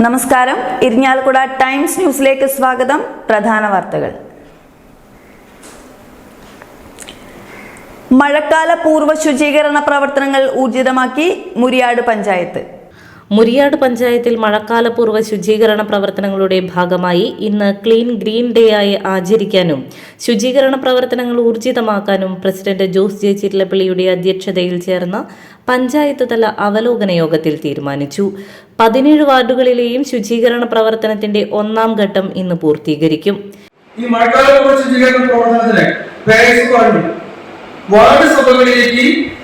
നമസ്കാരം. ഇരിഞ്ഞാലക്കുട ടൈംസ് ന്യൂസിലേക്ക് സ്വാഗതം. പ്രധാന വാർത്തകൾ. മഴക്കാല പൂർവ ശുചീകരണ പ്രവർത്തനങ്ങൾ ഊർജിതമാക്കി മുരിയാട് പഞ്ചായത്ത്. മുരിയാട് പഞ്ചായത്തിൽ മഴക്കാലപൂർവ ശുചീകരണ പ്രവർത്തനങ്ങളുടെ ഭാഗമായി ഇന്ന് ക്ലീൻ ഗ്രീൻ ഡേ ആയി ആചരിക്കാനും ശുചീകരണ പ്രവർത്തനങ്ങൾ ഊർജിതമാക്കാനും പ്രസിഡന്റ് ജോസ് ജെ ചിറ്റിലപ്പള്ളിയുടെ അധ്യക്ഷതയിൽ ചേർന്ന പഞ്ചായത്ത് തല അവലോകന യോഗത്തിൽ തീരുമാനിച്ചു. പതിനേഴ് വാർഡുകളിലെയും ശുചീകരണ പ്രവർത്തനത്തിന്റെ ഒന്നാം ഘട്ടം ഇന്ന് പൂർത്തീകരിക്കും. ഈ മഴക്കാല ശുചീകരണ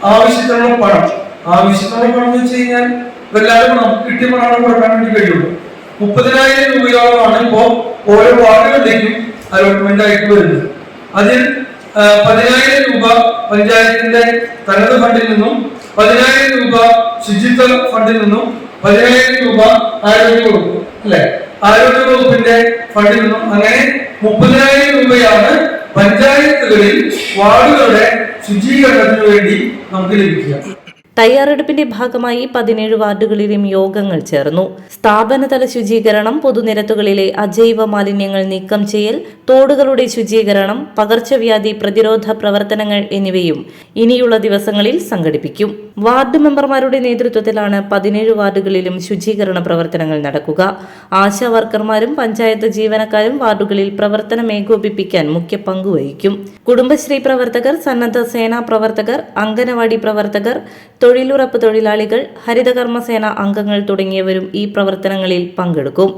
ആവശ്യത്തിനുള്ള പണം. ആവശ്യത്തിനുള്ള പണം എന്ന് വെച്ച് കഴിഞ്ഞാൽ വല്ലാതെ നമുക്ക് കിട്ടിയ പണം കൊടുക്കാൻ വേണ്ടി കഴിയുള്ളൂ. മുപ്പതിനായിരം രൂപയോളമാണ് ഇപ്പോ ഓരോ വാർഡുകളിലേക്കും അലോട്ട്മെന്റ് ആയിട്ട് വരുന്നത്. അതിൽ പതിനായിരം രൂപ പഞ്ചായത്തിന്റെ തനത് ഫണ്ടിൽ നിന്നും പതിനായിരം രൂപ ശുചിത്വ ഫണ്ടിൽ നിന്നും പതിനായിരം രൂപ ആരോഗ്യ വകുപ്പ് അല്ലെ? ആരോഗ്യ വകുപ്പിന്റെ ഫണ്ടിൽ നിന്നും അങ്ങനെ മുപ്പതിനായിരം രൂപയാണ് പഞ്ചായത്തുകളിൽ വാർഡുകളുടെ ശുചീകരണത്തിന് വേണ്ടി നമുക്ക് ലഭിക്കുക. തയ്യാറെടുപ്പിന്റെ ഭാഗമായി പതിനേഴ് വാർഡുകളിലും യോഗങ്ങൾ ചേർന്നു. സ്ഥാപനതല ശുചീകരണം പൊതുനിരത്തുകളിലെ അജൈവ മാലിന്യങ്ങൾ നീക്കം ചെയ്യൽ തോടുകളുടെ ശുചീകരണം പകർച്ചവ്യാധി പ്രതിരോധ പ്രവർത്തനങ്ങൾ എന്നിവയും ഇനിയുള്ള ദിവസങ്ങളിൽ സംഘടിപ്പിക്കും. വാർഡ് മെമ്പർമാരുടെ നേതൃത്വത്തിലാണ് പതിനേഴ് വാർഡുകളിലും ശുചീകരണ പ്രവർത്തനങ്ങൾ നടക്കുക. ആശാ വർക്കർമാരും പഞ്ചായത്ത് ജീവനക്കാരും വാർഡുകളിൽ പ്രവർത്തനം ഏകോപിപ്പിക്കാൻ മുഖ്യ പങ്കുവഹിക്കും കുടുംബശ്രീ പ്രവർത്തകർ സന്നദ്ധ സേനാ പ്രവർത്തകർ അംഗനവാടി പ്രവർത്തകർ തൊഴിലുറപ്പ് തൊഴിലാളികൾ ഹരിതകർമ്മസേന അംഗങ്ങൾ തുടങ്ങിയവരും ഈ പ്രവർത്തനങ്ങളിൽ പങ്കെടുക്കും.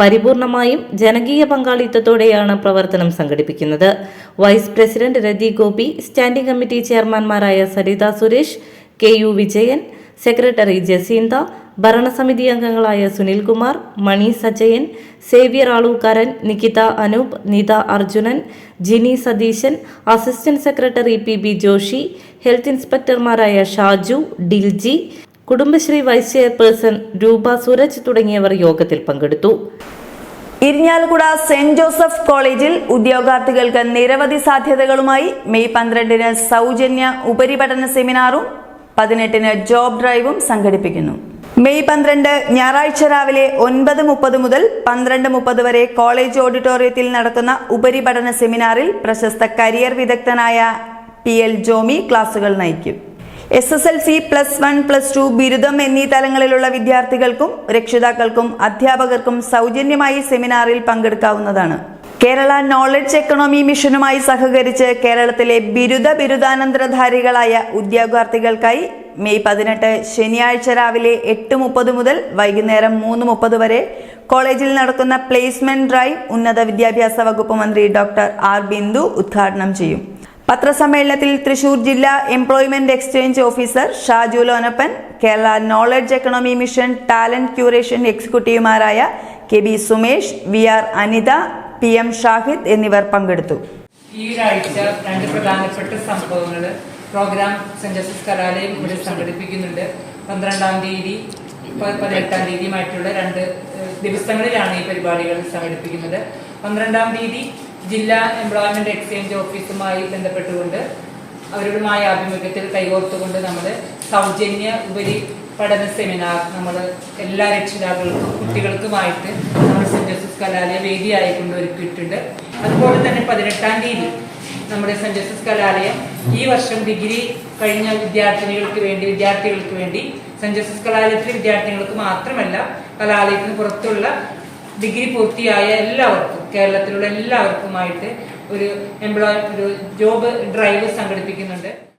പരിപൂർണമായും ജനകീയ പങ്കാളിത്തത്തോടെയാണ് പ്രവർത്തനം സംഘടിപ്പിക്കുന്നത്. Vice president Rathi Gopi standing committee ചെയർമാൻമാരായ Saritha Suresh K U Vijayan secretary Jacintha ഭരണസമിതി അംഗങ്ങളായ Sunilkumar Mani Sajayan Xavier Alookkaran Nikitha Anoop Nitha Arjunan Jini Satheesan assistant secretary P B Joshi health ഇൻസ്പെക്ടർമാരായ Shaju ഡിൽജി Kudumbashree vice chairperson Roopa Suraj തുടങ്ങിയവർ യോഗത്തിൽ പങ്കെടുത്തു. Irinjalakuda saint Joseph കോളേജിൽ ഉദ്യോഗാർത്ഥികൾക്ക് നിരവധി സാധ്യതകളുമായി May പന്ത്രണ്ടിന് സൗജന്യ ഉപരിപഠന സെമിനാറും പതിനെട്ടിന് ജോബ് ഡ്രൈവും സംഘടിപ്പിക്കുന്നു. മെയ് പന്ത്രണ്ട് ഞായറാഴ്ച രാവിലെ ഒൻപത് മുപ്പത് മുതൽ പന്ത്രണ്ട് മുപ്പത് വരെ കോളേജ് ഓഡിറ്റോറിയത്തിൽ നടക്കുന്ന ഉപരിപഠന സെമിനാറിൽ പ്രശസ്ത കരിയർ വിദഗ്ധനായ പി എൽ ജോമി ക്ലാസുകൾ നയിക്കും. S S L C plus one plus two ബിരുദം എന്നീ തലങ്ങളിലുള്ള വിദ്യാർത്ഥികൾക്കും രക്ഷിതാക്കൾക്കും അധ്യാപകർക്കും സൗജന്യമായി സെമിനാറിൽ പങ്കെടുക്കാവുന്നതാണ്. കേരള നോളജ് എക്കണോമി മിഷനുമായി സഹകരിച്ച് കേരളത്തിലെ ബിരുദ ബിരുദാനന്തരധാരികളായ ഉദ്യോഗാർത്ഥികൾക്കായി മെയ് പതിനെട്ട് ശനിയാഴ്ച രാവിലെ എട്ട് മുപ്പത് മുതൽ വൈകുന്നേരം മൂന്ന് മുപ്പത് വരെ കോളേജിൽ നടക്കുന്ന പ്ലേസ്മെന്റ് ഡ്രൈവ് ഉന്നത വിദ്യാഭ്യാസ വകുപ്പ് മന്ത്രി ഡോക്ടർ ആർ ബിന്ദു ഉദ്ഘാടനം ചെയ്യും. പത്രസമ്മേളനത്തിൽ തൃശൂർ ജില്ലാ employment exchange officer Shaju Lonappan Kerala knowledge economy mission talent curation എക്സിക്യൂട്ടീവുമാരായ K B Sumesh V R Anitha P M Shahid എന്നിവർ പങ്കെടുത്തു. ഈ ഒരാഴ്ച രണ്ട് പ്രധാനപ്പെട്ട സംഭവങ്ങൾ പ്രോഗ്രാം സെന്റ് ജോസഫ് കലാലയം ഇവിടെ സംഘടിപ്പിക്കുന്നുണ്ട്. പന്ത്രണ്ടാം തീയതി പതിനെട്ടാം തീയതിയുമായിട്ടുള്ള രണ്ട് ദിവസങ്ങളിലാണ് ഈ പരിപാടികൾ സംഘടിപ്പിക്കുന്നത്. പന്ത്രണ്ടാം തീയതി ജില്ലാ എംപ്ലോയ്മെന്റ് എക്സ്ചേഞ്ച് ഓഫീസുമായി ബന്ധപ്പെട്ടുകൊണ്ട് അവരുമായി ആഭിമുഖ്യത്തിൽ കൈകോർത്തുകൊണ്ട് നമ്മൾ സൗജന്യ ഉപരി പഠന സെമിനാർ നമ്മൾ എല്ലാ രക്ഷിതാക്കൾക്കും കുട്ടികൾക്കുമായിട്ട് നമ്മൾ സെന്റ് ജോസഫ് കലാലയ വേദിയായി കൊണ്ടൊരുക്കിയിട്ടുണ്ട് അതുപോലെ തന്നെ പതിനെട്ടാം തീയതി നമ്മുടെ സെന്റ് ജോസഫ് കലാലയം ഈ വർഷം ഡിഗ്രി കഴിഞ്ഞ വിദ്യാർത്ഥിനികൾക്ക് വേണ്ടി വിദ്യാർത്ഥികൾക്ക് വേണ്ടി സെന്റ് ജോസഫ് കലാലയത്തിലെ വിദ്യാർത്ഥികൾക്ക് മാത്രമല്ല കലാലയത്തിന് പുറത്തുള്ള ഡിഗ്രി പൂർത്തിയായ എല്ലാവർക്കും കേരളത്തിലുള്ള എല്ലാവർക്കുമായിട്ട് ഒരു എംപ്ലോയ് ഒരു ജോബ് ഡ്രൈവ് സംഘടിപ്പിക്കുന്നുണ്ട്.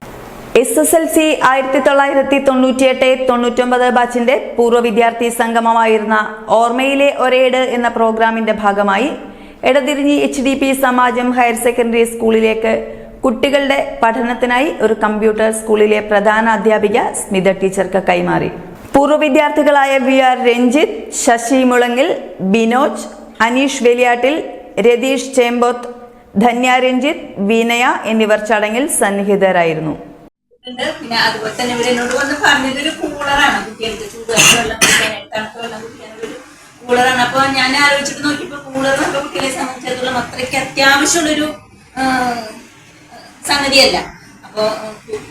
എസ് എസ് എൽ സി ആയിരത്തി തൊള്ളായിരത്തി തൊണ്ണൂറ്റിയെട്ട് തൊണ്ണൂറ്റൊമ്പത് ബാച്ചിന്റെ പൂർവ വിദ്യാർത്ഥി സംഗമമായിരുന്ന ഓർമ്മയിലെ ഒരേട് എന്ന പ്രോഗ്രാമിന്റെ ഭാഗമായി Edathirinji H D P Samajam higher secondary സ്കൂളിലേക്ക് കുട്ടികളുടെ പഠനത്തിനായി ഒരു കമ്പ്യൂട്ടർ സ്കൂളിലെ പ്രധാന അധ്യാപിക സ്മിത ടീച്ചർക്ക് കൈമാറി. പൂർവ വിദ്യാർത്ഥികളായ വി ആർ രഞ്ജിത്ത് ശശി മുളങ്ങിൽ ബിനോജ് അനീഷ് വെലിയാട്ടിൽ രതീഷ് ചേമ്പോത്ത് ധന്യ രഞ്ജിത്ത് വിനയ എന്നിവർ ചടങ്ങിൽ സന്നിഹിതരായിരുന്നു. ഉണ്ട്. പിന്നെ അതുപോലെ തന്നെ ഇവർ എന്നോട് വന്ന് പറഞ്ഞത് ഒരു കൂളറാണ് കുട്ടികൾക്ക് ചൂടുകാലത്ത് വെള്ളം കുടിക്കാനായിട്ട് തണുത്ത വെള്ളം കുടിക്കാനൊരു കൂളറാണ് അപ്പൊ ഞാൻ ആലോചിച്ചിട്ട് നോക്കിയപ്പോ കൂളർ നമ്മുടെ കുട്ടികളെ സംബന്ധിച്ചിടത്തോളം അത്രയ്ക്ക് അത്യാവശ്യമുള്ളൊരു സംഗതിയല്ല. അപ്പോൾ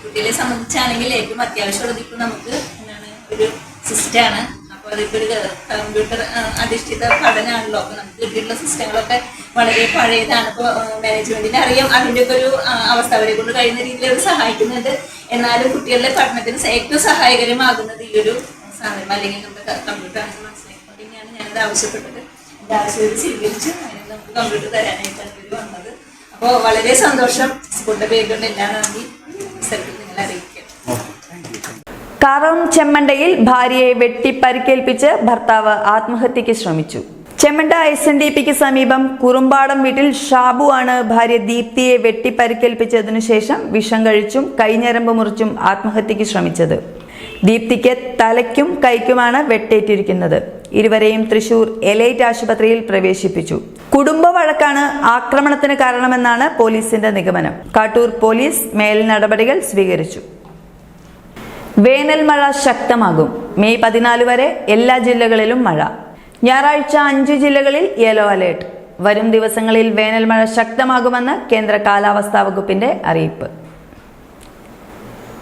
കുട്ടികളെ സംബന്ധിച്ചാണെങ്കിൽ ഏറ്റവും അത്യാവശ്യമുള്ളത് ഇപ്പൊ നമുക്ക് എന്താണ് ഒരു സിസ്റ്റാണ് അപ്പോൾ അതിപ്പോ ഒരു കമ്പ്യൂട്ടർ അധിഷ്ഠിത പഠനമാണല്ലോ അപ്പൊ നമുക്ക് കിട്ടിയിട്ടുള്ള സിസ്റ്റങ്ങളൊക്കെ വളരെ പഴയതാണ്. ഇപ്പൊ മാനേജ്മെന്റിന് അറിയാം. അതിന്റെ ഒക്കെ ഒരു അവസ്ഥ അവരെ കൊണ്ട് കഴിയുന്ന രീതിയിൽ അവർ സഹായിക്കുന്നുണ്ട്. എന്നാലും കുട്ടികളുടെ പഠനത്തിന് ഏറ്റവും സഹായകരമാകുന്നത് ഈ ഒരു സാധനം അല്ലെങ്കിൽ നമ്മുടെ കമ്പ്യൂട്ടർ ആണെന്ന് മനസ്സിലാക്കി തന്നെയാണ് ഞാനത് ആവശ്യപ്പെട്ടത്. എന്റെ ആവശ്യം സ്വീകരിച്ച്. അതിന് നമുക്ക് കമ്പ്യൂട്ടർ തരാനായിട്ട് അവർ വന്നത്. അപ്പോൾ വളരെ സന്തോഷം. സ്കൂളിന്റെ പേരുകൊണ്ട് എല്ലാ നന്ദി സ്ഥലത്ത് നിങ്ങളെ അറിയിക്കാം. കാറോം ചെമ്മണ്ടയിൽ ഭാര്യയെ വെട്ടി പരിക്കേൽപ്പിച്ച് ഭർത്താവ് ആത്മഹത്യയ്ക്ക് ശ്രമിച്ചു. ചെമ്മണ്ട എസ് എൻ ഡി പിക്ക് സമീപം കുറുമ്പാടം വീട്ടിൽ ഷാബു ആണ് ഭാര്യ ദീപ്തിയെ വെട്ടി പരിക്കേൽപ്പിച്ചതിനു ശേഷം വിഷം കഴിച്ചും കൈഞ്ഞരമ്പ് മുറിച്ചും ആത്മഹത്യക്ക് ശ്രമിച്ചത്. ദീപ്തിക്ക് തലയ്ക്കും കൈക്കുമാണ് വെട്ടേറ്റിരിക്കുന്നത്. ഇരുവരെയും തൃശൂർ എലൈറ്റ് ആശുപത്രിയിൽ പ്രവേശിപ്പിച്ചു. കുടുംബ വഴക്കാണ് ആക്രമണത്തിന് കാരണമെന്നാണ് പോലീസിന്റെ നിഗമനം. കാട്ടൂർ പോലീസ് മേൽ നടപടികൾ സ്വീകരിച്ചു. വേനൽ മഴ ശക്തമാകും. മെയ് പതിനാല് വരെ എല്ലാ ജില്ലകളിലും മഴ. ഞായറാഴ്ച അഞ്ച് ജില്ലകളിൽ യെല്ലോ അലേർട്ട്. വരും ദിവസങ്ങളിൽ വേനൽ മഴ ശക്തമാകുമെന്ന് കേന്ദ്ര കാലാവസ്ഥാ വകുപ്പിന്റെ അറിയിപ്പ്.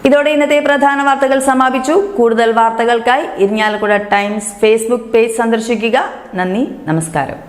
ഇതോടെ ഇന്നത്തെ പ്രധാന വാർത്തകൾ സമാപിച്ചു. കൂടുതൽ വാർത്തകൾക്കായി ഇരിഞ്ഞാലക്കുട ടൈംസ് ഫേസ്ബുക്ക് പേജ് സന്ദർശിക്കുക. നന്ദി നമസ്കാരം.